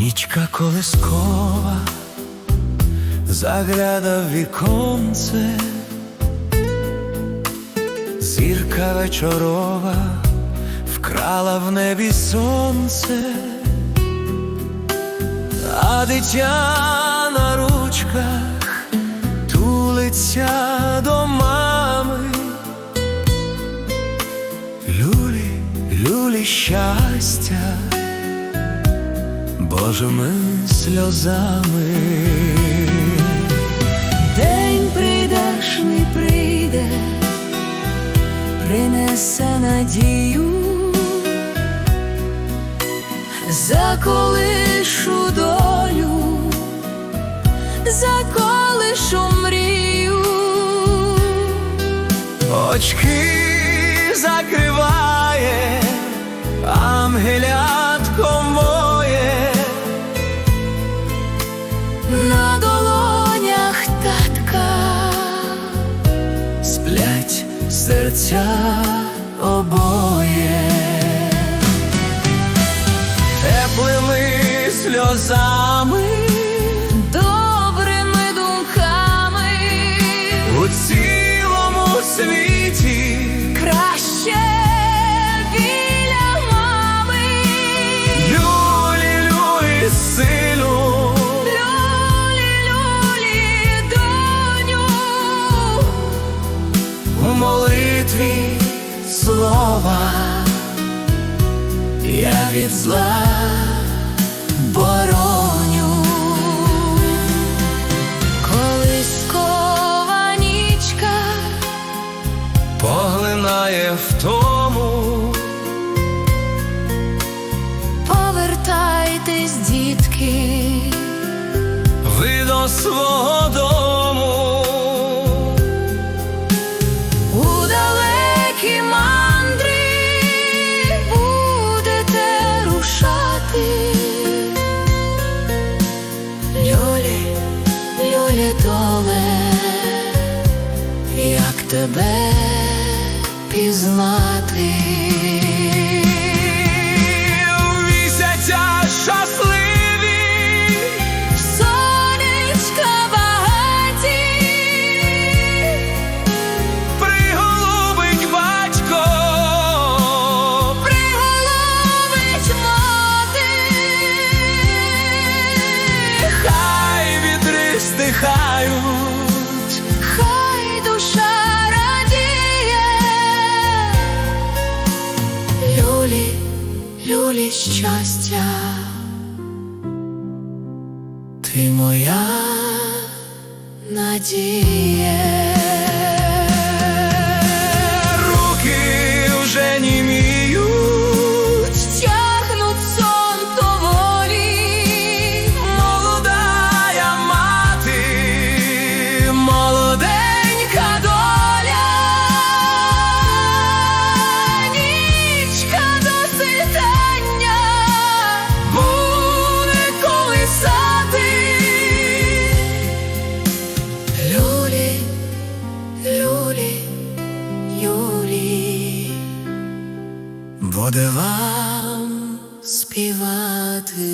Нічка колискова загляда в віконце, зірка вечорова вкрала в небі сонце, а дитя на ручках тулиться до мами. Люлі, люлі щастя. Божими сльозами. День прийдешний прийде, принесе надію, заколишу долю, заколишу мрію. Очки закриває ангелятко серця обоє, теплими сльозами добрими думками молитві слова. Я від зла бороню. колискова нічка, Поглинає в тому, повертайтесь, дітки, ви до свого тебе пізнати. Люлі щастя, ти моя. надія. Буде вам співати.